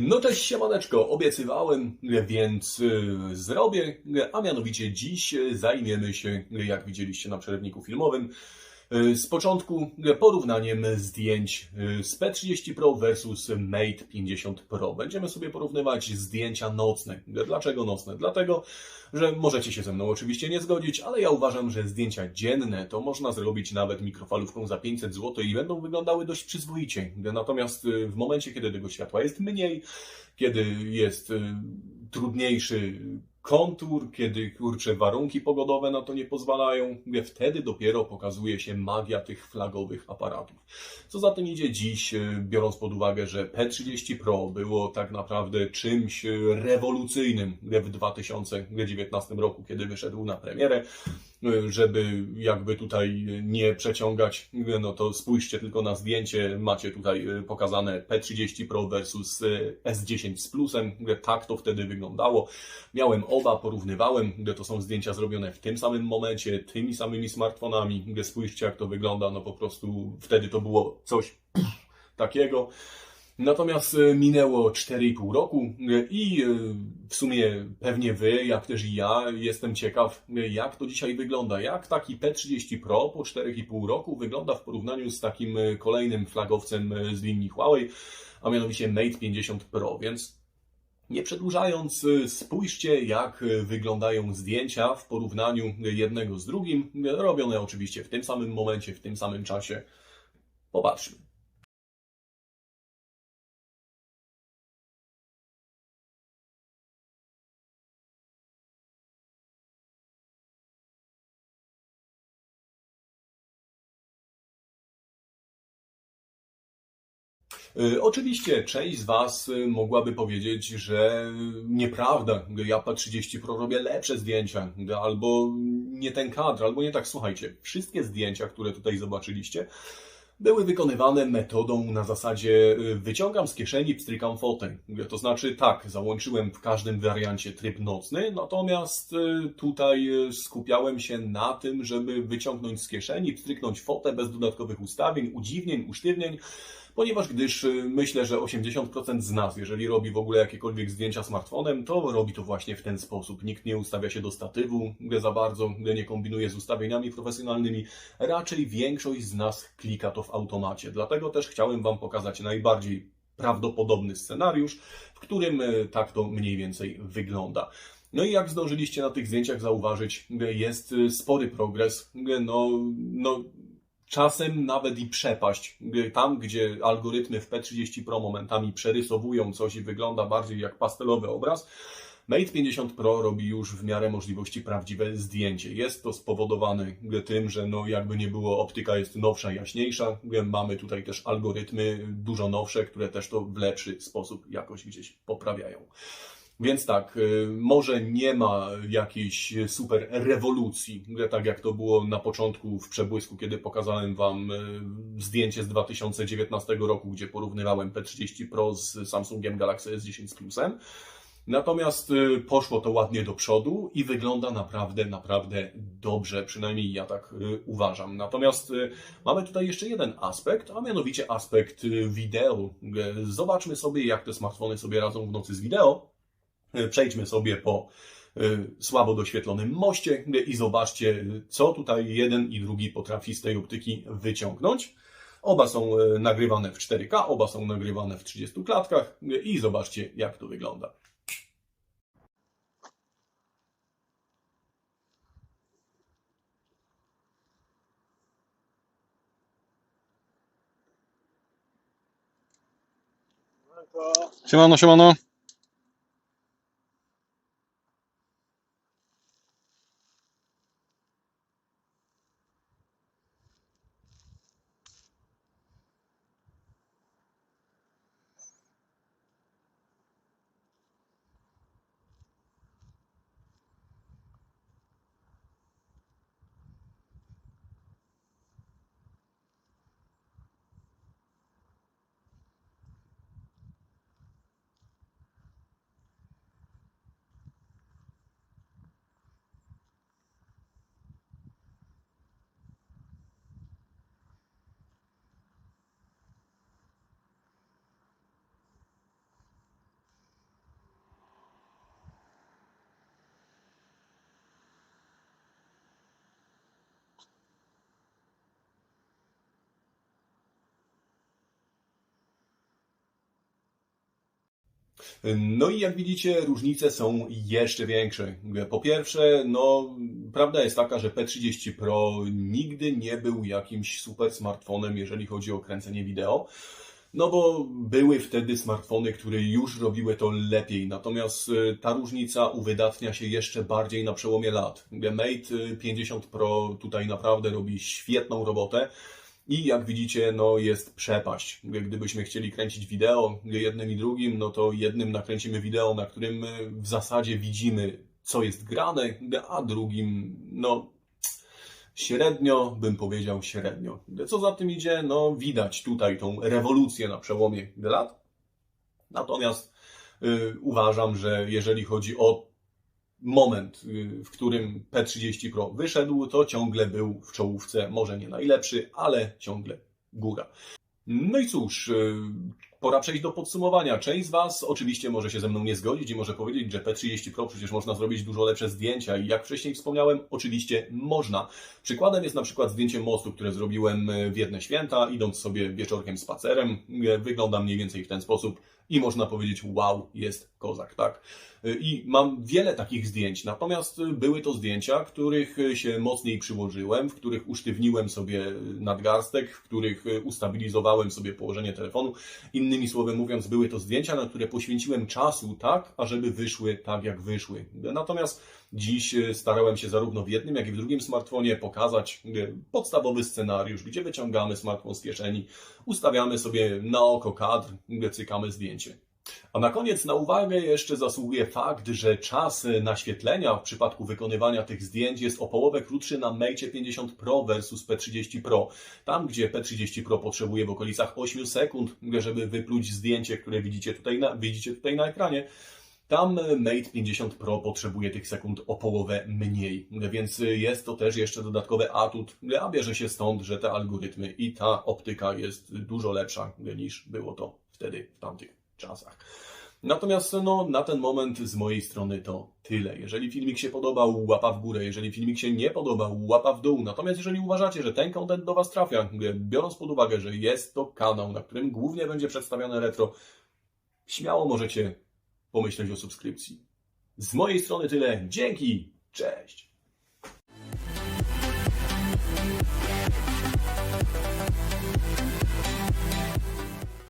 No cześć siemaneczko, obiecywałem, więc y, zrobię, a mianowicie dziś y, zajmiemy się, jak widzieliście na przerywniku filmowym, z początku porównaniem zdjęć y, z P30 Pro versus Mate 50 Pro. Będziemy sobie porównywać zdjęcia nocne. Dlaczego nocne? Dlatego, że możecie się ze mną oczywiście nie zgodzić, ale ja uważam, że zdjęcia dzienne to można zrobić nawet mikrofalówką za 500 zł i będą wyglądały dość przyzwoicie. Natomiast w momencie, kiedy tego światła jest mniej, kiedy jest trudniejszy kontur, kiedy kurczę warunki pogodowe na to nie pozwalają, mówię, wtedy dopiero pokazuje się magia tych flagowych aparatów. Co za tym idzie dziś, y, biorąc pod uwagę, że P30 Pro było tak naprawdę czymś y, rewolucyjnym w 2019 roku, kiedy wyszedł na premierę, żeby jakby tutaj nie przeciągać, no to spójrzcie tylko na zdjęcie, macie tutaj y, pokazane P30 Pro versus y, S10 z plusem, tak to wtedy wyglądało. Miałem oba, porównywałem, to są zdjęcia zrobione w tym samym momencie, tymi samymi smartfonami, spójrzcie jak to wygląda, no po prostu wtedy to było coś takiego. Natomiast e, minęło 4,5 roku e, i e, w sumie pewnie wy, jak też i ja, jestem ciekaw, jak to dzisiaj wygląda. Jak taki P30 Pro po 4,5 roku wygląda w porównaniu z takim kolejnym flagowcem z linii Huawei, a mianowicie Mate 50 Pro. Więc nie przedłużając, spójrzcie, jak wyglądają zdjęcia w porównaniu jednego z drugim, robione oczywiście w tym samym momencie, w tym samym czasie. Popatrzmy. Oczywiście część z Was y, mogłaby powiedzieć, że nieprawda, ja P30 Pro robię lepsze zdjęcia, albo nie ten kadr, albo nie tak. Słuchajcie, wszystkie zdjęcia, które tutaj zobaczyliście, były wykonywane metodą na zasadzie y, wyciągam z kieszeni, pstrykam fotę. To znaczy tak, załączyłem w każdym wariancie tryb nocny, natomiast y, tutaj y, skupiałem się na tym, żeby wyciągnąć z kieszeni, pstryknąć fotę bez dodatkowych ustawień, udziwnień, usztywnień, ponieważ gdyż y, myślę, że 80% z nas, jeżeli robi w ogóle jakiekolwiek zdjęcia smartfonem, to robi to właśnie w ten sposób. Nikt nie ustawia się do statywu za bardzo, nie kombinuje z ustawieniami profesjonalnymi. Raczej większość z nas klika to w automacie. Dlatego też chciałem Wam pokazać najbardziej prawdopodobny scenariusz, w którym y, tak to mniej więcej wygląda. No i jak zdążyliście na tych zdjęciach zauważyć, jest y, spory progres. No, no, czasem nawet i przepaść. Tam, gdzie algorytmy w P30 Pro momentami przerysowują coś i wygląda bardziej jak pastelowy obraz, Mate 50 Pro robi już w miarę możliwości prawdziwe zdjęcie. Jest to spowodowane tym, że no jakby nie było, optyka jest nowsza, jaśniejsza. Mamy tutaj też algorytmy dużo nowsze, które też to w lepszy sposób jakoś gdzieś poprawiają. Więc tak, y, może nie ma jakiejś super rewolucji, tak jak to było na początku w przebłysku, kiedy pokazałem Wam y, zdjęcie z 2019 roku, gdzie porównywałem P30 Pro z Samsungiem Galaxy S10 z Plusem. Natomiast y, poszło to ładnie do przodu i wygląda naprawdę, naprawdę dobrze, przynajmniej ja tak uważam. Natomiast mamy tutaj jeszcze jeden aspekt, a mianowicie aspekt wideo. Zobaczmy sobie, jak te smartfony sobie radzą w nocy z wideo. Y, Przejdźmy sobie po y, słabo doświetlonym moście i zobaczcie, co tutaj jeden i drugi potrafi z tej optyki wyciągnąć. Oba są y, nagrywane w 4K, oba są nagrywane w 30 klatkach i zobaczcie, jak to wygląda. Siemano, siemano. No i jak widzicie, różnice są jeszcze większe. Po pierwsze, no, prawda jest taka, że P30 Pro nigdy nie był jakimś super smartfonem, jeżeli chodzi o kręcenie wideo. No bo były wtedy smartfony, które już robiły to lepiej, natomiast y, ta różnica uwydatnia się jeszcze bardziej na przełomie lat. Mate y, 50 Pro tutaj naprawdę robi świetną robotę. I jak widzicie, no jest przepaść. Gdybyśmy chcieli kręcić wideo jednym i drugim, no to jednym nakręcimy wideo, na którym y, w zasadzie widzimy, co jest grane, a drugim, no średnio, bym powiedział średnio. Co za tym idzie, no widać tutaj tą rewolucję na przełomie lat. Natomiast y, uważam, że jeżeli chodzi o moment, y, w którym P30 Pro wyszedł, to ciągle był w czołówce, może nie najlepszy, ale ciągle góra. No i cóż, y, pora przejść do podsumowania. Część z Was oczywiście może się ze mną nie zgodzić i może powiedzieć, że P30 Pro przecież można zrobić dużo lepsze zdjęcia i jak wcześniej wspomniałem, oczywiście można. Przykładem jest na przykład zdjęcie mostu, które zrobiłem y, w jedne święta, idąc sobie wieczorkiem spacerem. Wygląda mniej więcej w ten sposób i można powiedzieć, wow, jest kozak, tak? I mam wiele takich zdjęć, natomiast były to zdjęcia, których się mocniej przyłożyłem, w których usztywniłem sobie nadgarstek, w których ustabilizowałem sobie położenie telefonu. Innymi słowy mówiąc, były to zdjęcia, na które poświęciłem czasu tak, ażeby wyszły tak, jak wyszły. Natomiast dziś starałem się zarówno w jednym, jak i w drugim smartfonie pokazać podstawowy scenariusz, gdzie wyciągamy smartfon z kieszeni, ustawiamy sobie na oko kadr, cykamy zdjęcie. A na koniec na uwagę jeszcze zasługuje fakt, że czas naświetlenia w przypadku wykonywania tych zdjęć jest o połowę krótszy na Mate 50 Pro versus P30 Pro. Tam, gdzie P30 Pro potrzebuje w okolicach 8 sekund, żeby wypluć zdjęcie, które widzicie tutaj na, widzicie tutaj na ekranie, tam Mate 50 Pro potrzebuje tych sekund o połowę mniej, więc jest to też jeszcze dodatkowy atut, a bierze się stąd, że te algorytmy i ta optyka jest dużo lepsza niż było to wtedy w tamtych czasach. Natomiast no, na ten moment z mojej strony to tyle. Jeżeli filmik się podobał, łapa w górę. Jeżeli filmik się nie podobał, łapa w dół. Natomiast jeżeli uważacie, że ten content do Was trafia, biorąc pod uwagę, że jest to kanał, na którym głównie będzie przedstawiane retro, śmiało możecie pomyśleć o subskrypcji. Z mojej strony tyle. Dzięki. Cześć.